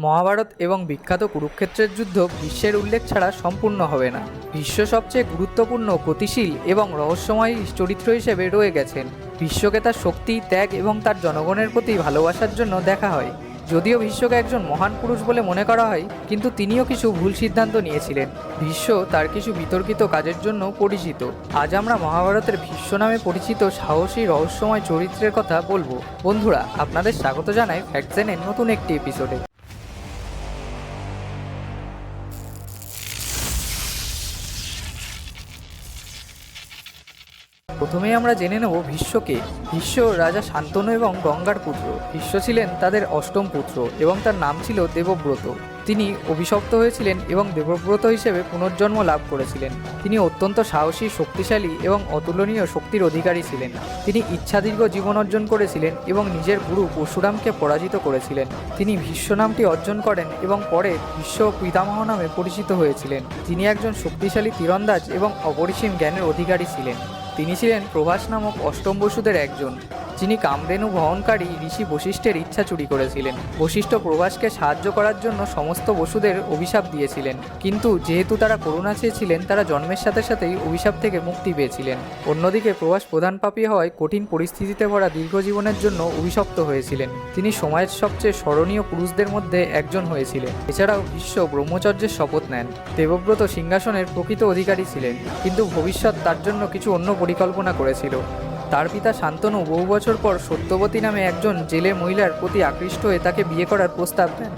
মহাভারত এবং বিখ্যাত কুরুক্ষেত্রের যুদ্ধ বিশ্বের উল্লেখ ছাড়া সম্পূর্ণ হবে না। বিশ্ব সবচেয়ে গুরুত্বপূর্ণ, গতিশীল এবং রহস্যময় চরিত্র হিসেবে রয়ে গেছেন। বিশ্বকে তার শক্তি, ত্যাগ এবং তার জনগণের প্রতি ভালোবাসার জন্য দেখা হয়। যদিও বিশ্বকে একজন মহান পুরুষ বলে মনে করা হয়, কিন্তু তিনিও কিছু ভুল সিদ্ধান্ত নিয়েছিলেন। ভীষ্ম তার কিছু বিতর্কিত কাজের জন্য পরিচিত। আজ আমরা মহাভারতের ভীষ্ম নামে পরিচিত সাহসী রহস্যময় চরিত্রের কথা বলব। বন্ধুরা, আপনাদের স্বাগত জানাই ফ্যাক্টজেনের নতুন একটি এপিসোডে প্রথমেই আমরা জেনে নেব ভীষ্মকে। ভীষ্ম রাজা শান্তনু এবং গঙ্গার পুত্র। ভীষ্ম ছিলেন তাদের অষ্টম পুত্র এবং তার নাম ছিল দেবব্রত। তিনি অভিশপ্ত হয়েছিলেন এবং দেবব্রত হিসেবে পুনর্জন্ম লাভ করেছিলেন। তিনি অত্যন্ত সাহসী, শক্তিশালী এবং অতুলনীয় শক্তির অধিকারী ছিলেন। তিনি ইচ্ছাদীর্ঘ জীবন অর্জন করেছিলেন এবং নিজের গুরু পরশুরামকে পরাজিত করেছিলেন। তিনি ভীষ্ম নামটি অর্জন করেন এবং পরে বিশ্ব পিতামহ নামে পরিচিত হয়েছিলেন। তিনি একজন শক্তিশালী তীরন্দাজ এবং অপরিসীম জ্ঞানের অধিকারী ছিলেন। তিনি ছিলেন প্রভাস নামক অষ্টম বসুদের একজন। যিনি কামধেনু বহনকারী ঋষি বশিষ্ঠের ইচ্ছা চুরি করেছিলেন। বশিষ্ঠ প্রভাসকে সাহায্য করার জন্য সমস্ত বসুদের অভিশাপ দিয়েছিলেন। কিন্তু যেহেতু তারা করুণা চেয়েছিলেন, তারা জন্মের সাথে সাথেই অভিশাপ থেকে মুক্তি পেয়েছিলেন। অন্যদিকে প্রভাস প্রধান পাপী হওয়ায় কঠিন পরিস্থিতিতে ভরা দীর্ঘ জীবনের জন্য অভিশপ্ত হয়েছিলেন। তিনি সময়ের সবচেয়ে স্মরণীয় পুরুষদের মধ্যে একজন হয়েছিলেন। এছাড়াও বিশ্ব ব্রহ্মচর্যের শপথ নেন। দেবব্রত সিংহাসনের প্রকৃত অধিকারী ছিলেন, কিন্তু ভবিষ্যৎ তার জন্য কিছু অন্য পরিকল্পনা করেছিল। তার পিতা শান্তনু বহু বছর পর সত্যবতী নামে একজন জেলে মহিলার প্রতি আকৃষ্ট হয়ে তাকে বিয়ে করার প্রস্তাব দেন।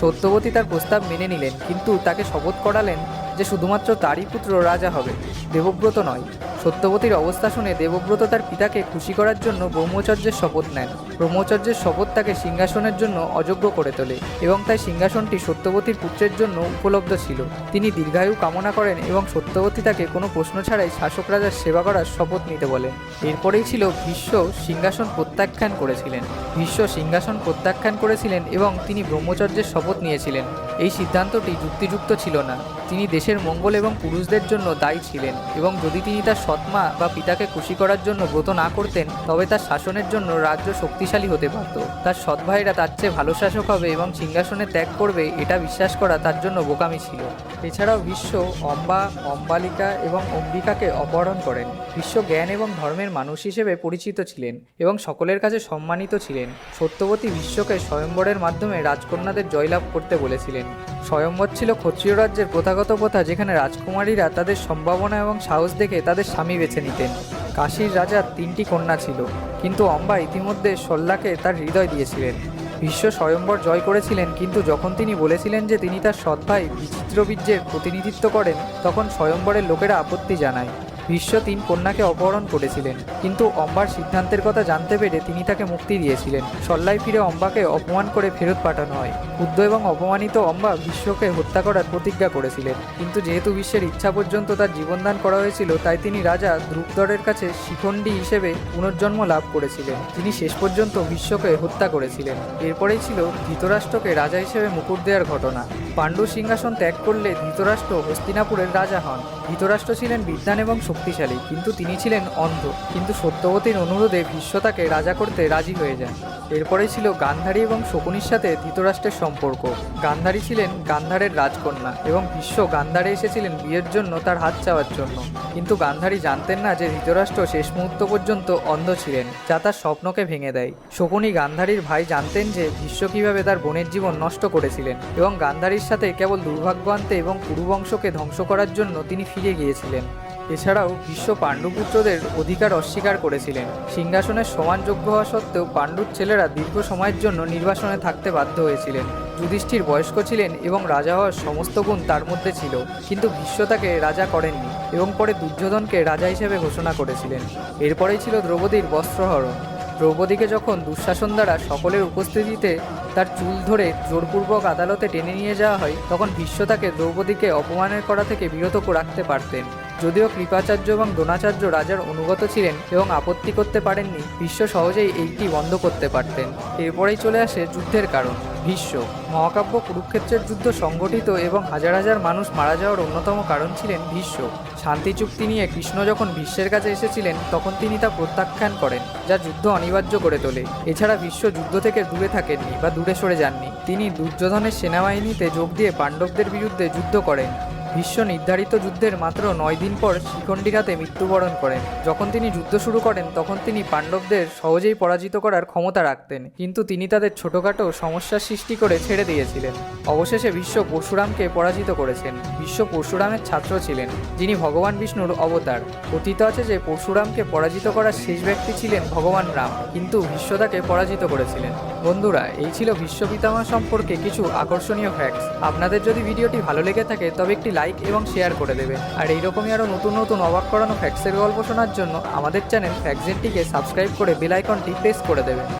সত্যবতী তার প্রস্তাব মেনে নিলেন, কিন্তু তাকে শপথ করালেন যে শুধুমাত্র তারই পুত্র রাজা হবে, দেবব্রত নয়। সত্যবতীর অবস্থা শুনে দেবব্রত তার পিতাকে খুশি করার জন্য ব্রহ্মচর্যের শপথ নেন। ব্রহ্মচর্যের শপথ তাকে সিংহাসনের জন্য অযোগ্য করে তোলে এবং তাই সিংহাসনটি সত্যবতীর পুত্রের জন্য উপলব্ধ ছিল। তিনি দীর্ঘায়ু কামনা করেন এবং সত্যবতী তাকে কোনো প্রশ্ন ছাড়াই শাসক রাজার সেবা করার শপথ নিতে বলেন। এরপরেই ছিল ভীষ্ম সিংহাসন প্রত্যাখ্যান করেছিলেন। ভীষ্ম সিংহাসন প্রত্যাখ্যান করেছিলেন এবং তিনি ব্রহ্মচর্যের শপথ নিয়েছিলেন। এই সিদ্ধান্তটি যুক্তিযুক্ত ছিল না। তিনি দেশের মঙ্গল এবং পুরুষদের জন্য দায়ী ছিলেন এবং যদি তিনি তার সৎমা বা পিতাকে খুশি করার জন্য ব্রত না করতেন, তবে তার শাসনের জন্য রাজ্য শক্তিশালী হতে পারত। তার সৎ ভাইরা তার চেয়ে ভালো শাসক হবে এবং সিংহাসনে ত্যাগ করবে এটা বিশ্বাস করা তার জন্য বোকামি ছিল। এছাড়াও বিশ্ব অম্বা, অম্বালিকা এবং অম্বিকাকে অপহরণ করেন। বিশ্ব জ্ঞান এবং ধর্মের মানুষ হিসেবে পরিচিত ছিলেন এবং সকলের কাছে সম্মানিত ছিলেন। সত্যবতী বিশ্বকে স্বয়ম্বরের মাধ্যমে রাজকন্যাদের জয়লাভ করতে বলেছিলেন। স্বয়ম্বর ছিল ক্ষত্রিয় রাজ্যের প্রথাগত প্রথা, যেখানে রাজকুমারীরা তাদের সম্ভাবনা এবং সাহস দেখে তাদের স্বামী বেছে নিতেন। কাশীর রাজার তিনটি কন্যা ছিল, কিন্তু অম্বা ইতিমধ্যে সল্লাকে তার হৃদয় দিয়েছিলেন। বিশ্ব স্বয়ম্বর জয় করেছিলেন, কিন্তু যখন তিনি বলেছিলেন যে তিনি তার সৎ ভাই বিচিত্রবীর্যের প্রতিনিধিত্ব করেন, তখন স্বয়ম্বরের লোকেরা আপত্তি জানায়। বিশ্ব তিন কন্যাকে অপহরণ করেছিলেন। কিন্তু অম্বার সিদ্ধান্তের কথা জানতে পেরে তিনি তাকে মুক্তি দিয়েছিলেন। সল্লাই ফিরে অম্বাকে অপমান করে ফেরত পাঠানো হয়। ক্ষুদ্ধ এবং অপমানিত অম্বা বিশ্বকে হত্যা করার প্রতিজ্ঞা করেছিলেন। কিন্তু যেহেতু বিশ্বের ইচ্ছা পর্যন্ত তার জীবনদান করা হয়েছিল, তাই তিনি রাজা দ্রুপদরের কাছে শিখণ্ডী হিসেবে পুনর্জন্ম লাভ করেছিলেন। তিনি শেষ পর্যন্ত বিশ্বকে হত্যা করেছিলেন। এরপরেই ছিল ধৃতরাষ্ট্রকে রাজা হিসেবে মুকুট দেওয়ার ঘটনা। পাণ্ডু সিংহাসন ত্যাগ করলে ধৃতরাষ্ট্র হস্তিনাপুরের রাজা হন। ধৃতরাষ্ট্র ছিলেন বিদ্যান এবং শক্তিশালী, কিন্তু তিনি ছিলেন অন্ধ। কিন্তু সত্যবতীর অনুরোধে ভীষ্ম তাকে রাজা করতে রাজি হয়ে যান। এরপরে ছিল গান্ধারী এবং শকুনির সাথে ধৃতরাষ্ট্রের সম্পর্ক। গান্ধারী ছিলেন গান্ধারের রাজকন্যা এবং ভীষ্ম গান্ধারে এসেছিলেন বিয়ের জন্য তার হাত চাওয়ার জন্য। কিন্তু গান্ধারী জানতেন না যে ধৃতরাষ্ট্র শেষ মুহূর্ত পর্যন্ত অন্ধ ছিলেন, যা তার স্বপ্নকে ভেঙে দেয়। শকুনি গান্ধারীর ভাই জানতেন যে ভীষ্ম কীভাবে তার বোনের জীবন নষ্ট করেছিলেন এবং গান্ধারীর সাথে কেবল দুর্ভাগ্য আনতে এবং কুরুবংশকে ধ্বংস করার জন্য তিনি ফিরে গিয়েছিলেন। এছাড়াও বিশ্ব পাণ্ডুপুত্রদের অধিকার অস্বীকার করেছিলেন। সিংহাসনের সমান যোগ্য হওয়া সত্ত্বেও পাণ্ডুর ছেলেরা দীর্ঘ সময়ের জন্য নির্বাসনে থাকতে বাধ্য হয়েছিলেন। যুধিষ্ঠির বয়স্ক ছিলেন এবং রাজা হওয়ার সমস্ত গুণ তার মধ্যে ছিল, কিন্তু ভীষ্ম তাকে রাজা করেননি এবং পরে দুর্যোধনকে রাজা হিসেবে ঘোষণা করেছিলেন। এরপরেই ছিল দ্রৌপদীর বস্ত্রহরণ। দ্রৌপদীকে যখন দুঃশাসন দ্বারা সকলের উপস্থিতিতে তার চুল ধরে জোরপূর্বক আদালতে টেনে নিয়ে যাওয়া হয়, তখন ভীষ্ম তাকে দ্রৌপদীকে অপমানের করা থেকে বিরত রাখতে পারতেন। যদিও কৃপাচার্য এবং দ্রোণাচার্য রাজার অনুগত ছিলেন এবং আপত্তি করতে পারেননি ভীষ্ম সহজেই এইটি বন্ধ করতে পারতেন। এরপরেই চলে আসে যুদ্ধের কারণ ভীষ্ম মহাকাব্য কুরুক্ষেত্রের যুদ্ধ সংগঠিত এবং হাজার হাজার মানুষ মারা যাওয়ার অন্যতম কারণ ছিলেন ভীষ্ম শান্তি চুক্তি নিয়ে কৃষ্ণ যখন ভীষ্মের কাছে এসেছিলেন, তখন তিনি তা প্রত্যাখ্যান করেন, যা যুদ্ধ অনিবার্য করে তোলে। এছাড়া বিশ্ব যুদ্ধ থেকে দূরে থাকেননি বা দূরে সরে যাননি। তিনি দুর্যোধনের সেনাবাহিনীতে যোগ দিয়ে পাণ্ডবদের বিরুদ্ধে যুদ্ধ করেন। বিশ্ব নির্ধারিত যুদ্ধের মাত্র নয় দিন পর শিখণ্ডীঘাতে মৃত্যুবরণ করেন। যখন তিনি যুদ্ধ শুরু করেন, তখন তিনি পাণ্ডবদের সহজেই পরাজিত করার ক্ষমতা রাখতেন। কিন্তু তিনি তাদের ছোটোখাটো সমস্যার সৃষ্টি করে ছেড়ে দিয়েছিলেন। অবশেষে বিশ্ব পরশুরামকে পরাজিত করেছেন। বিশ্ব পরশুরামের ছাত্র ছিলেন, যিনি ভগবান বিষ্ণুর অবতার। কথিত আছে যে পরশুরামকে পরাজিত করার শেষ ব্যক্তি ছিলেন ভগবান রাম, কিন্তু বিশ্ব তাকে পরাজিত করেছিলেন। বন্ধুরা, এই ছিল বিশ্ব পিতামহ সম্পর্কে কিছু আকর্ষণীয় ফ্যাক্টস আপনাদের যদি ভিডিওটি ভালো লেগে থাকে, তবে একটি লাইক এবং শেয়ার করে দেবে। আর এইরকমই আরও নতুন নতুন অবাক করানো ফ্যাক্সের গল্প শোনার জন্য আমাদের চ্যানেল ফ্যাক্সেনটিকে সাবস্ক্রাইব করে বেল আইকনটি প্রেস করে দেবেন